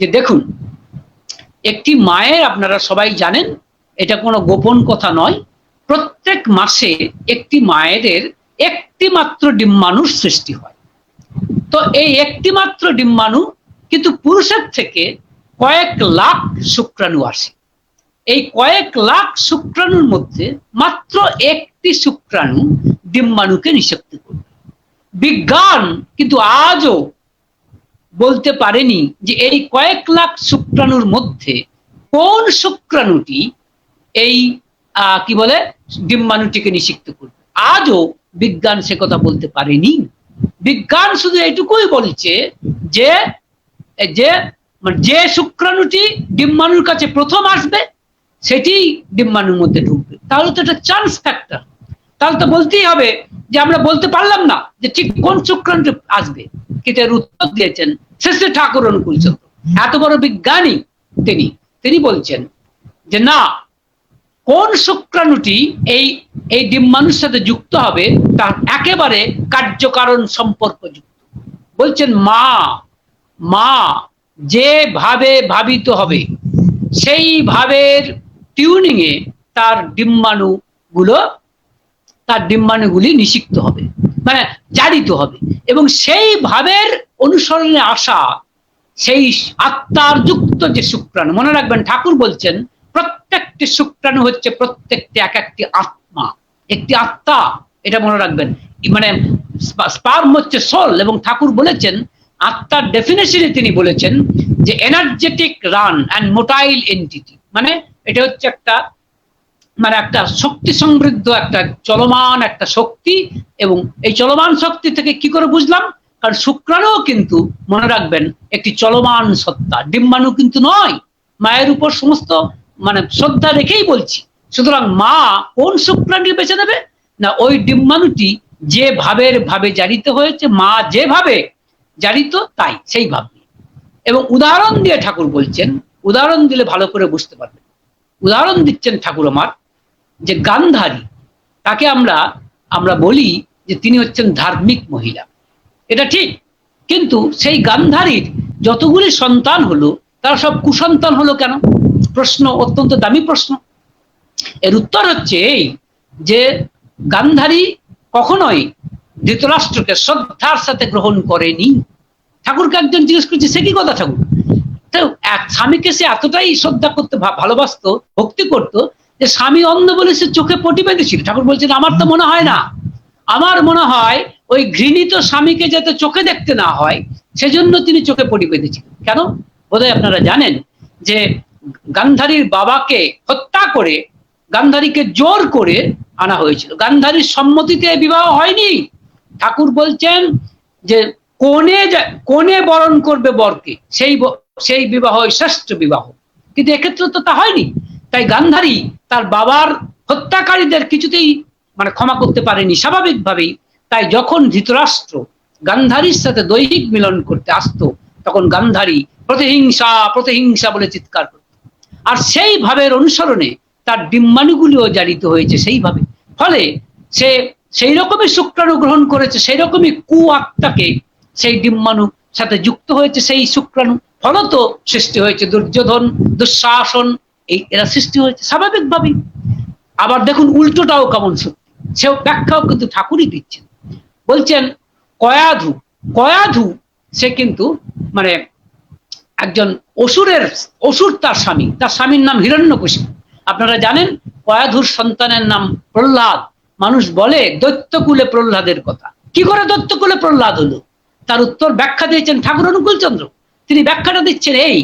যে দেখুন, একটি মায়ের আপনারা সবাই জানেন, এটা কোনো গোপন কথা নয়, প্রত্যেক মাসে একটি মায়েদের একটি মাত্র ডিম্বাণুর সৃষ্টি হয়। তো এই একটি মাত্র ডিম্বাণু কিন্তু পুরুষের থেকে কয়েক লাখ শুক্রাণু আসে। এই কয়েক লাখ শুক্রাণুর মধ্যে মাত্র একটি শুক্রাণু ডিম্বাণুকে নিষিক্ত করবে। বিজ্ঞান কিন্তু আজও বলতে পারেনি যে এই কয়েক লাখ শুক্রাণুর মধ্যে কোন শুক্রাণুটি এই কি বলে, ডিম্বাণুটিকে নিষিক্ত করবে। আজও বিজ্ঞান সে কথা বলতে পারেনি। বিজ্ঞান শুধু এটুকুই বলছে যে যে মানে যে শুক্রাণুটি ডিম্বাণুর কাছে প্রথম আসবে, সেটি ডিম্বাণুর মধ্যে ঢুকবে। তাহলে তো এটা চান্স ফ্যাক্টর তাহলে তো বলতেই হবে যে আমরা বলতে পারলাম না যে ঠিক কোন শুক্রাণুটি আসবে। কিন্তু উত্তর দিয়েছেন। শেষে ঠাকুর অনুকূল চন্দ্র। এত বড় বিজ্ঞানী তিনি। তিনি বলছেন যে, না, কোন শুক্রাণুটি এই এই ডিম্বাণুর সাথে যুক্ত হবে, তার একেবারে কার্যকারণ সম্পর্কযুক্ত বলছেন, মা মা, যেভাবে ভাবিত হবে সেই ভাবের টিউনিং এ তার ডিম্বাণু গুলো তার ডিম্বাণুগুলি নিষিক্ত হবে মানে জারিত হবে। এবং সেই ভাবের অনুসরণে আসা সেই আত্মার যুক্ত যে শুক্রাণু, মনে রাখবেন, ঠাকুর বলছেন, প্রত্যেকটি শুক্রাণু হচ্ছে প্রত্যেকটি এক একটি আত্মা। একটি আত্মা, এটা মনে রাখবেন মানে স্পার্ম হচ্ছে সোল এবং ঠাকুর বলেছেন, আত্মার ডেফিনেশনে তিনি বলেছেন যে energetic run and motile entity মানে এটা হচ্ছে একটা মানে একটা শক্তি সমৃদ্ধ, একটা চলমান, একটা শক্তি। এবং এই চলমান শক্তি থেকে কি করে বুঝলাম? কারণ শুক্রাণুও কিন্তু মনে রাখবেন একটি চলমান সত্তা। ডিম্বাণু কিন্তু নয়, মায়ের উপর সমস্ত মানে শ্রদ্ধা রেখেই বলছি। সুতরাং মা কোন শুক্রাণু বেছে দেবে না, ওই ডিম্বাণুটি যে ভাবের ভাবে জারিত হয়েছে, মা যেভাবে জারিত তাই, সেই ভাব এবং উদাহরণ দিয়ে ঠাকুর বলছেন, উদাহরণ দিলে ভালো করে বুঝতে পারবেন। উদাহরণ দিচ্ছেন ঠাকুর আমার যে গান্ধারী, তাকে আমরা আমরা বলি যে তিনি হচ্ছেন ধার্মিক মহিলা। এটা ঠিক, কিন্তু সেই গান্ধারীর যতগুলি সন্তান হলো, তারা সব কুসন্তান হলো কেন? প্রশ্ন, অত্যন্ত দামি প্রশ্ন। এর উত্তর হচ্ছে এই যে গান্ধারী কখনোই ধৃতরাষ্ট্রকে শ্রদ্ধার সাথে গ্রহণ করেনি। ঠাকুরকে একজন জিজ্ঞেস করছে, সে কি কথা ঠাকুর? এক স্বামীকে সে এতটাই শ্রদ্ধা করতে ভালোবাসতো, ভক্তি করত যে স্বামী অন্ধ বলে সে চোখে পটি বেঁধেছিল। ঠাকুর বলছেন আমার তো মনে হয় না। আমার মনে হয় ওই ঘৃণিত স্বামীকে যাতে চোখে দেখতে না হয় সেজন্য তিনি চোখে পটি বেঁধেছিলেন। কেন? বোধহয় আপনারা জানেন যে গান্ধারীর বাবাকে হত্যা করে গান্ধারীকে জোর করে আনা হয়েছিল। গান্ধারীর সম্মতিতে বিবাহ হয়নি। ঠাকুর বলছেন যে কোনে কোনে বরণ করবে বরকে। সেই সেই বিবাহ শ্রেষ্ঠ বিবাহ। কিন্তু এক্ষেত্রে তো তা হয়নি। তাই গান্ধারী তার বাবার হত্যাকারীদের কিছুতেই মানে ক্ষমা করতে পারেনি, স্বাভাবিকভাবেই। তাই যখন ধৃতরাষ্ট্র গান্ধারীর সাথে দৈহিক মিলন করতে আসতো, তখন গান্ধারী প্রতিহিংসা প্রতিহিংসা বলে চিৎকার করত। আর সেই ভাবের অনুসরণে তার ডিম্বাণুগুলিও জারিত হয়েছে সেইভাবে। ফলে সে সেই রকমই শুক্রাণু গ্রহণ করেছে সেই রকমই কু আত্মাকে সেই ডিম্বাণু সাথে যুক্ত হয়েছে সেই শুক্রাণু। ফলত সৃষ্টি হয়েছে দুর্যোধন, দুঃশাসন এই এরা সৃষ্টি হয়েছে স্বাভাবিকভাবেই। আবার দেখুন উল্টোটাও কেমন সত্যি। সেও ব্যাখ্যাও কিন্তু ঠাকুরই দিচ্ছেন। বলছেন, কয়াধু কয়াধু, সে কিন্তু মানে একজন অসুরের, অসুর তার স্বামী। তার স্বামীর নাম হিরণ্যকশিপু আপনারা জানেন, কয়াধুর সন্তানের নাম প্রহ্লাদ। মানুষ বলে দৈত্যকুলে প্রহ্লাদের কথা। কি করে দৈত্যকুলে প্রহ্লাদ হলো? তার উত্তর ব্যাখ্যা দিয়েছেন ঠাকুর অনুকূল চন্দ্র তিনি ব্যাখ্যাটা দিচ্ছেন এই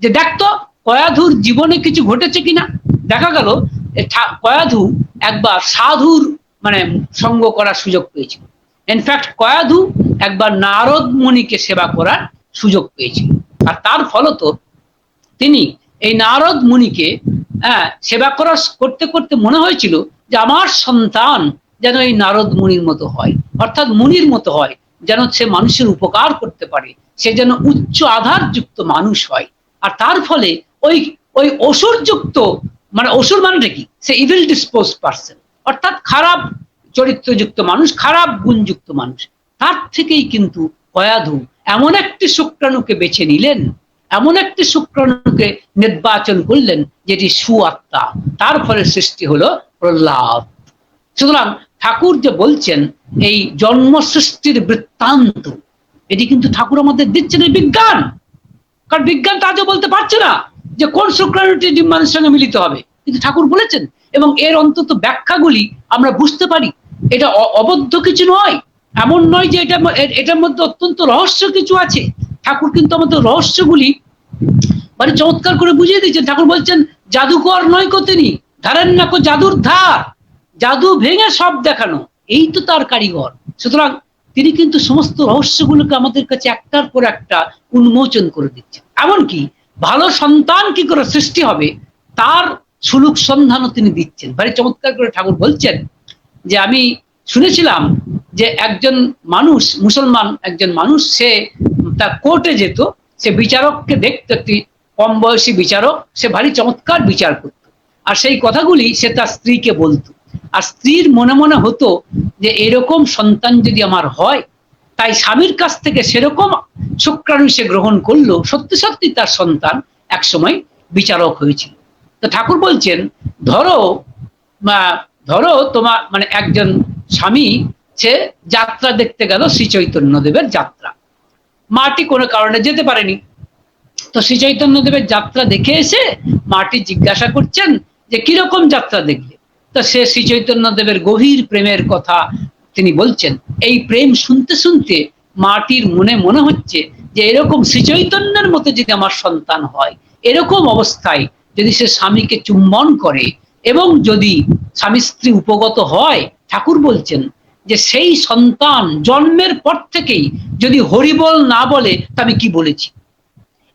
যে দেখতো কয়াধুর জীবনে কিছু ঘটেছে কিনা? দেখা গেল কয়াধু একবার সাধুর মানে সঙ্গ করার সুযোগ পেয়েছিল। ইনফ্যাক্ট কয়াধু একবার নারদ মুনিকে সেবা করার সুযোগ পেয়েছিল। আর তার ফলত, তিনি এই নারদ মুনিকে হ্যাঁ সেবা করার করতে করতে মনে হয়েছিল যে আমার সন্তান যেন এই নারদ মুনির মতো হয়, অর্থাৎ মুনির মতো হয়, যেন সে মানুষের উপকার করতে পারে, সে যেন উচ্চ আধারযুক্ত মানুষ হয়। আর তার ফলে ওই ওই অসুরযুক্ত মানে অসুর মানেটা কি? সে ইভিল ডিসপোজ পার্সন অর্থাৎ খারাপ চরিত্রযুক্ত মানুষ, খারাপ গুণযুক্ত মানুষ। তার থেকেই কিন্তু কয়াধু এমন একটি শুক্রাণুকে বেছে নিলেন, এমন একটি শুক্রাণুকে নির্বাচন করলেন, যেটি সুআত্মা। তার ফলে সৃষ্টি হলো প্রহ্লাদ। সুতরাং ঠাকুর যে বলছেন, এই জন্ম সৃষ্টির বৃত্তান্ত, এটি কিন্তু ঠাকুর আমাদের দিচ্ছেন এই বিজ্ঞান। কারণ বিজ্ঞান তা বলতে পারছে না। যে কোন শুক্রাণুটি ডিম্বাণুর সঙ্গে মিলিত হবে। কিন্তু ঠাকুর বলেছেন, এবং এর অন্তত ব্যাখ্যাগুলি আমরা বুঝতে পারি, এটা অবদ্ধ কিছু নয়, এমন নয় যে এটা এটার মধ্যে অত্যন্ত রহস্য কিছু আছে। ঠাকুর কিন্তু আমাদের রহস্যগুলি মানে চমৎকার করে বুঝিয়ে দিচ্ছেন ঠাকুর বলছেন, জাদুকর নয় কো তিনি ধারেন না কো জাদুর ধার, জাদু ভেঙে সব দেখানো, এই তো তার কারিগর। সুতরাং তিনি কিন্তু সমস্ত রহস্যগুলোকে আমাদের কাছে একটার পর একটা উন্মোচন করে দিচ্ছেন। এমনকি ভালো সন্তান কি করে সৃষ্টি হবে? তার সুলুক সন্ধানও তিনি দিচ্ছেন। ভারী চমৎকার করে ঠাকুর বলছেন যে, আমি শুনেছিলাম যে একজন মানুষ, মুসলমান একজন মানুষ, সে তার কোর্টে যেত, সে বিচারককে দেখতো, একটি কম বয়সী বিচারক, সে ভারী চমৎকার বিচার করত। আর সেই কথাগুলি সে তার স্ত্রীকে বলতো। আর স্ত্রীর মনে মনে হতো যে, এরকম সন্তান যদি আমার হয় তাই স্বামীর কাছ থেকে সেরকম শুক্রাণু সে গ্রহণ করল, সত্যি সত্যি তার সন্তান একসময় বিচারক হয়েছিল। তো ঠাকুর বলছেন, ধরো ধরো তোমার মানে একজন স্বামী, সে যাত্রা দেখতে গেল শ্রী চৈতন্য দেবের যাত্রা। মাটি কোনো কারণে যেতে পারেনি। তো শ্রী চৈতন্য দেবের যাত্রা দেখে এসে মাটি জিজ্ঞাসা করছেন যে কীরকম যাত্রা দেখলে? তো সে শ্রী চৈতন্য দেবের গভীর প্রেমের কথা তিনি বলছেন, এই প্রেম শুনতে শুনতে মাটির মনে মনে হচ্ছে যে এরকম শ্রী চৈতন্যের মতো যদি আমার সন্তান হয়, এরকম অবস্থায় যদি সে স্বামীকে চুম্বন করে এবং যদি স্বামী স্ত্রী উপগত হয়, ঠাকুর বলছেন যে সেই সন্তান জন্মের পর থেকেই যদি হরিবল না বলে, তা আমি কি বলেছি?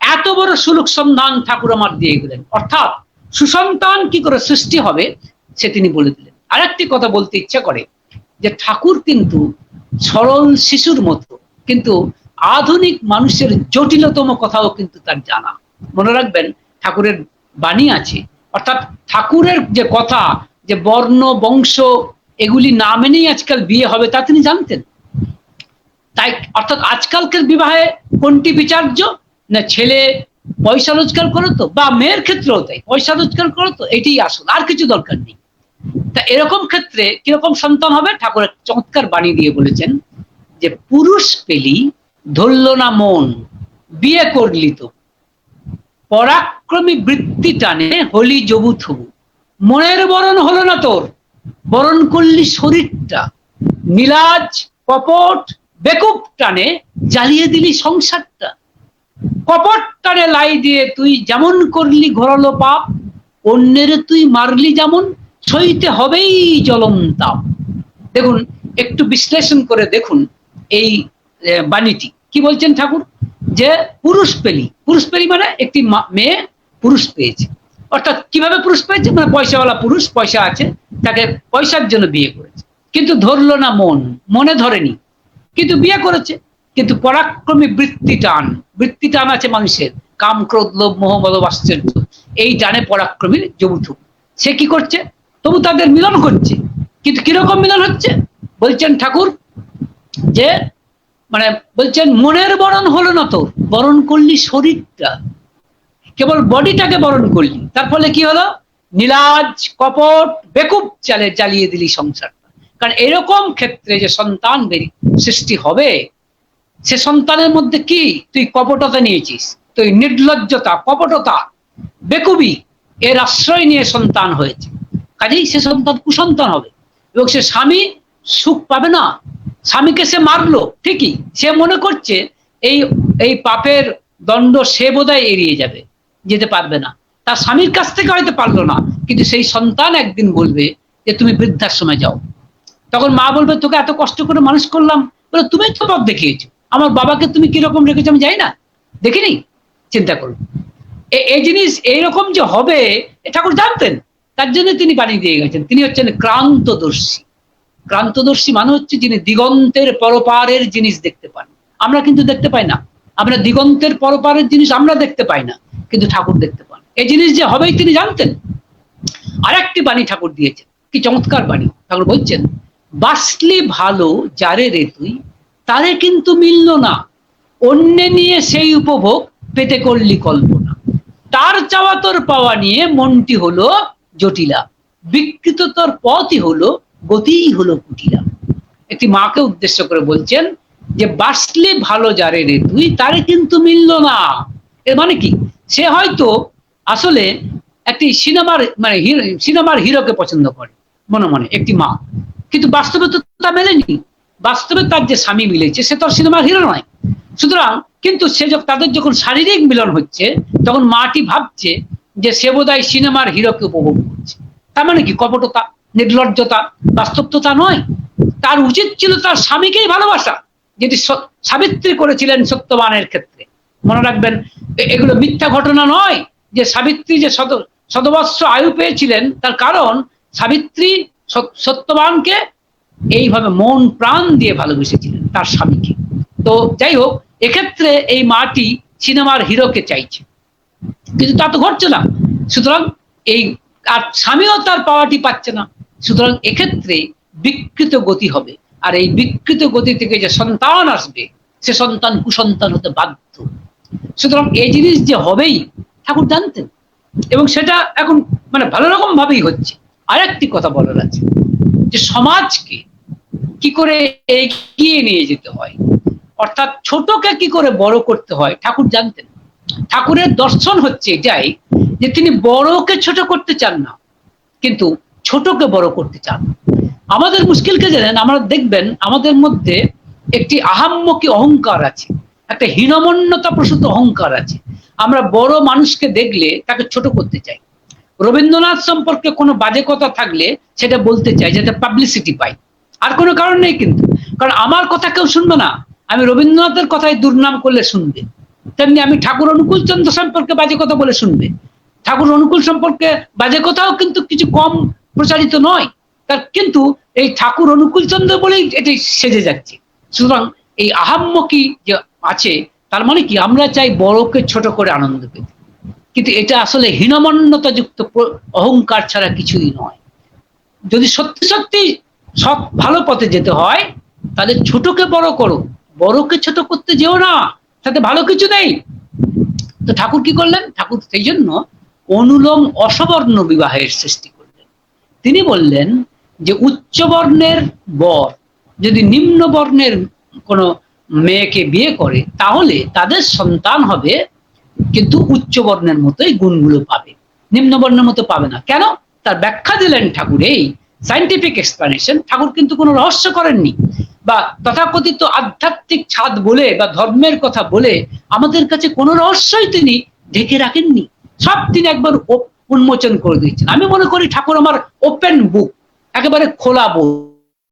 এত বড় সুলুক সন্ধান ঠাকুর আমার দিয়ে গেলেন। অর্থাৎ সুসন্তান কি করে সৃষ্টি হবে, সে তিনি বলে দিলেন। আরেকটি কথা বলতে ইচ্ছা করে। যে ঠাকুর কিন্তু সরল শিশুর মতো, কিন্তু আধুনিক মানুষের জটিলতম কথাও কিন্তু তার জানা। মনে রাখবেন, ঠাকুরের বাণী আছে। অর্থাৎ ঠাকুরের যে কথা, যে বর্ণ, বংশ, এগুলি না মেনেই আজকাল বিয়ে হবে, তা তিনি জানতেন। তাই অর্থাৎ আজকালকার বিবাহে কোনটি বিচার্য? না ছেলে পয়সা রোজগার করো তো, বা মেয়ের ক্ষেত্রেও তাই, পয়সা রোজগার করো তো, এটাই আসল, আর কিছু দরকার নেই। তা এরকম ক্ষেত্রে কীরকম সন্তান হবে? ঠাকুর চমৎকার বাণী দিয়ে বলেছেন যে, পুরুষ পেলি ধরল না মন, বিয়ে করলি তো। পরাক্রমী বৃত্তি টানে হলি জবু থবু। মনের বরণ হলো না তোর, বরণ করলি শরীরটা। নীলাজ কপট, বেকুব টানে জ্বালিয়ে দিলি সংসারটা। কপট টানে লাই দিয়ে তুই যেমন করলি ঘোরালো পাপ, অন্যের তুই মারলি যেমন সইতে হবেই জ্বলন্তাপ দেখুন, একটু বিশ্লেষণ করে দেখুন এই বাণীটি। কি বলছেন ঠাকুর? যে পুরুষ পেলি। পুরুষ পেলি মানে একটি মেয়ে পুরুষ পেয়েছে। অর্থাৎ কীভাবে পুরুষ পেয়েছে? মানে পয়সাওয়ালা পুরুষ, পয়সা আছে, তাকে পয়সার জন্য বিয়ে করেছে। কিন্তু ধরলো না মন, মনে ধরেনি। কিন্তু বিয়ে করেছে। কিন্তু পরাক্রমী বৃত্তি টান বৃত্তি টান আছে মানুষের। কাম, ক্রোধ, লোভ, মোহ মদ আশ্চর্য এই টানে পরাক্রমীর যৌথ সে কি করছে? তবু তাদের মিলন করছে কিন্তু কীরকম মিলন হচ্ছে? বলছেন ঠাকুর যে মানে বলছেন, মনের বরণ হলো না তোর, বরণ করলি শরীরটা। কেবল বডিটাকে বরণ করলি। তার ফলে কি হলো? নীলাজ, কপট, বেকুব চালে চালিয়ে দিলি সংসারটা। কারণ এরকম ক্ষেত্রে যে সন্তান সৃষ্টি হবে, সে সন্তানের মধ্যে কি? তুই কপটতা নিয়েছিস। তুই নির্লজ্জতা, কপটতা, বেকুবি, এর আশ্রয় নিয়ে সন্তান হয়েছে। কাজেই সে সন্তান কুসন্তান হবে। এবং সে স্বামী সুখ পাবে না। স্বামীকে সে মারলো, ঠিকই। সে মনে করছে এই এই পাপের দণ্ড সে বোধহয় এড়িয়ে যাবে, যেতে পারবে না। তার স্বামীর কাছ থেকে হয়তো পারল না, কিন্তু সেই সন্তান একদিন বলবে যে, তুমি বৃদ্ধাশ্রমে যাও। তখন মা বলবে, তোকে এত কষ্ট করে মানুষ করলাম। বলে, তুমি তো পথ দেখিয়েছো। আমার বাবাকে তুমি কীরকম রেখেছো আমি জানি না। দেখিনি? চিন্তা করো। এই জিনিস এইরকম যে হবে ঠাকুর জানতেন। তার জন্য তিনি বানিয়ে দিয়ে গেছেন। তিনি হচ্ছেন ক্রান্তদর্শী। ক্রান্তদর্শী মানে হচ্ছে যিনি দিগন্তের পরপারের জিনিস দেখতে পান। আমরা কিন্তু দেখতে পাই না। আমরা দিগন্তের পরপারের জিনিস আমরা দেখতে পাই না, কিন্তু ঠাকুর দেখতে পান। এই জিনিস যে হবেই তিনি জানতেন। আরেকটি বাণী ঠাকুর দিয়েছেন। কি চমৎকার বাণী। ঠাকুর বলছেন, বাসলি ভালো যারে রে তুই, তারে কিন্তু মিলল না। অন্যে নিয়ে সেই উপভোগ পেতে করলি কল্পনা। তার চাওয়া তোর পাওয়া নিয়ে মনটি হলো জটিলা। বিকৃত তোর পথই হলো, গতিই হলো কুটিলা। একটি মাকে উদ্দেশ্য করে বলছেন যে, বাসলে ভালো যারে রে তুই, তারে কিন্তু মিলল না। এর মানে কি? সে হয়তো আসলে একটি সিনেমার মানে সিনেমার হিরোকে পছন্দ করে, মনে মনে, একটি মা। কিন্তু বাস্তবে তো তা মেলেনি। বাস্তবে তার যে স্বামী মিলেছে, সে তো সিনেমার হিরো নয়। সুতরাং কিন্তু সে যখন, তাদের যখন শারীরিক মিলন হচ্ছে, তখন মাটি ভাবছে যে সে বোধহয় সিনেমার হিরোকে উপভোগ করছে। তার মানে কি? কপটতা, নির্লজ্জতা বাস্তব তো তা নয়। তার উচিত ছিল তার স্বামীকেই ভালোবাসা, যেটি সাবিত্রী করেছিলেন সত্যবানের ক্ষেত্রে। মনে রাখবেন এগুলো মিথ্যা ঘটনা নয় যে সাবিত্রী যে শত শতবৎস আয়ু পেয়েছিলেন, তার কারণ সাবিত্রী সত- সত্যবানকে এইভাবে মন প্রাণ দিয়ে ভালোবেসেছিলেন, তার স্বামীকে। তো যাই হোক, এক্ষেত্রে এই মাটি সিনেমার হিরোকে চাইছে। কিন্তু তা তো ঘটছে না। সুতরাং এই আর স্বামীও তার পাওয়াটি পাচ্ছে না। সুতরাং এক্ষেত্রে বিকৃত গতি হবে। আর এই বিকৃত গতি থেকে যে সন্তান আসবে, সে সন্তান কুসন্তান হতে বাধ্য। সুতরাং এই জিনিস যে হবেই, ঠাকুর জানতেন। এবং সেটা এখন মানে ভালো রকম ভাবেই হচ্ছে। আর একটি কথা বলার আছে, যে সমাজকে কি করে এগিয়ে নিয়ে যেতে হয়, অর্থাৎ ছোটকে কি করে বড় করতে হয়, ঠাকুর জানতেন। ঠাকুরের দর্শন হচ্ছে এটাই যে তিনি বড়কে ছোট করতে চান না, কিন্তু ছোটকে বড় করতে চান। আমাদের মুশকিলকে জানেন, আমরা দেখবেন আমাদের মধ্যে একটি আহাম্মকি অহংকার আছে, একটা হীনমন্যতা প্রসূত অহংকার আছে। আমরা বড় মানুষকে দেখলে তাকে ছোট করতে চাই। রবীন্দ্রনাথ সম্পর্কে কোনো বাজে কথা থাকলে সেটা বলতে চাই, যাতে পাবলিসিটি পাই। আর কোনো কারণ নেই কিন্তু, কারণ আমার কথা কেউ শুনবে না। আমি রবীন্দ্রনাথের কথাই দুর্নাম করলে শুনবে। তেমনি আমি ঠাকুর অনুকূল চন্দ্র সম্পর্কে বাজে কথা বলে শুনবে। ঠাকুর অনুকূল সম্পর্কে বাজে কথাও কিন্তু কিছু কম প্রচারিত নয়। তার কিন্তু এই ঠাকুর অনুকূল চন্দ্র বলেই এটি সেজে যাচ্ছে। সুতরাং এই আহাম্মকি যে আছে, তার মানে কি? আমরা চাই বড়কে ছোট করে আনন্দ পেতে। কিন্তু এটা আসলে হীনমন্যতা যুক্ত অহংকার ছাড়া কিছুই নয়। যদি সত্যি সত্যি সৎ, ভালো পথে যেতে হয়, তাহলে ছোটকে বড় করো। বড়কে ছোট করতে যেও না। তাতে ভালো কিছু নেই। তো ঠাকুর কি করলেন? ঠাকুর সেই জন্য অনুলোম অসবর্ণ বিবাহের সৃষ্টি করলেন। তিনি বললেন যে উচ্চ বর্ণের বর যদি নিম্ন বর্ণের কোনো মেয়েকে বিয়ে করে, তাহলে তাদের সন্তান হবে কিন্তু উচ্চ বর্ণের মতোই গুণগুলো পাবে। নিম্ন বর্ণের মতো পাবে না। কেন? তার ব্যাখ্যা দিলেন ঠাকুর এই সাইন্টিফিক এক্সপ্লানেশন ঠাকুর কিন্তু কোনো রহস্য করেননি। বা তথাকথিত আধ্যাত্মিক ছাদ বলে বা ধর্মের কথা বলে আমাদের কাছে কোনো রহস্যই তিনি ঢেকে রাখেননি। সব তিনি একবার উন্মোচন করে দিয়েছেন। আমি মনে করি ঠাকুর আমার ওপেন বুক একেবারে খোলা বই